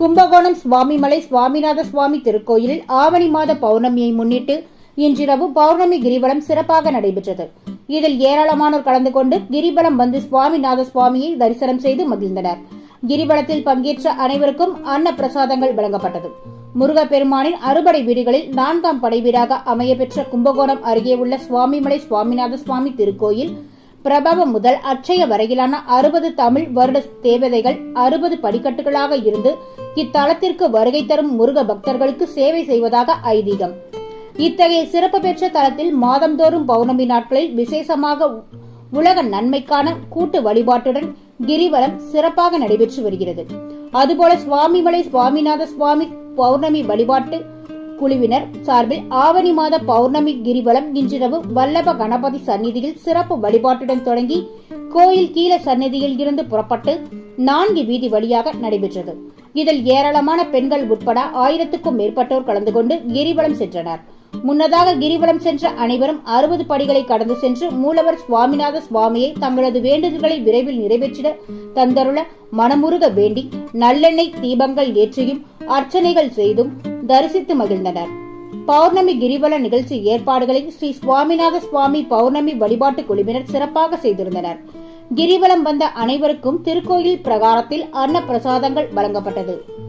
கும்பகோணம் சுவாமிமலை சுவாமிநாத சுவாமி திருக்கோயிலில் ஆவணி மாத பௌர்ணமியை முன்னிட்டு இன்றிரவு பௌர்ணமி கிரிவலம் சிறப்பாக நடைபெற்றது. இதில் ஏராளமானோர் கலந்து கொண்டு கிரிவலம் வந்து சுவாமிநாத சுவாமியை தரிசனம் செய்து மகிழ்ந்தனர். கிரிவலத்தில் பங்கேற்ற அனைவருக்கும் அன்ன பிரசாதங்கள் வழங்கப்பட்டது. முருகப்பெருமானின் அறுபடை வீடுகளில் நான்காம் படை வீடாக அமையப்பெற்ற கும்பகோணம் அருகே உள்ள சுவாமிமலை சுவாமிநாத சுவாமி திருக்கோயில் பிரபவம் முதல் அச்சய வரையிலான அறுபது தமிழ் வருட தேவதைகள் அறுபது படிக்கட்டுகளாக இருந்து இத்தலத்திற்கு வருகை தரும் முருக பக்தர்களுக்கு சேவை செய்வதாக ஐதீகம். இத்தகைய சிறப்பு பெற்ற தலத்தில் மாதந்தோறும் பௌர்ணமி நாட்களில் விசேஷமாக உலக நன்மைக்கான கூட்டு வழிபாட்டுடன் கிரிவலம் சிறப்பாக நடைபெற்று வருகிறது. அதுபோல சுவாமிமலை சுவாமிநாத சுவாமி பௌர்ணமி வழிபாட்டு குழுவினர் சார்பில் ஆவணி மாத பௌர்ணமி கிரிவலம் இன்றிரவு வல்லப கணபதி சந்நிதியில் சிறப்பு வழிபாட்டுடன் தொடங்கி கோயில் கீழ சந்நிதியில் இருந்து புறப்பட்டு நான்கு வீதி வழியாக நடைபெற்றது. இதில் ஏராளமான பெண்கள் உட்பட ஆயிரத்துக்கும் மேற்பட்டோர் கலந்து கொண்டு கிரிவலம் சென்றனர். முன்னதாக கிரிவலம் சென்ற அனைவரும் அறுபது படிகளை கடந்து சென்று மூலவர் சுவாமிநாத சுவாமியை தங்களது வேண்டுதல்களை விரைவில் நிறைவேற்றிட தந்தருள மனமுருக வேண்டி நல்லெண்ணெய் தீபங்கள் ஏற்றியும் அர்ச்சனைகள் செய்தும் தரிசித்து மகிழ்ந்தனர். பௌர்ணமி கிரிவல நிகழ்ச்சி ஏற்பாடுகளை ஸ்ரீ சுவாமிநாத சுவாமி பௌர்ணமி வழிபாட்டு குழுவினர் சிறப்பாக செய்திருந்தனர். கிரிவலம் வந்த அனைவருக்கும் திருக்கோயில் பிரகாரத்தில் அன்ன பிரசாதங்கள் வழங்கப்பட்டது.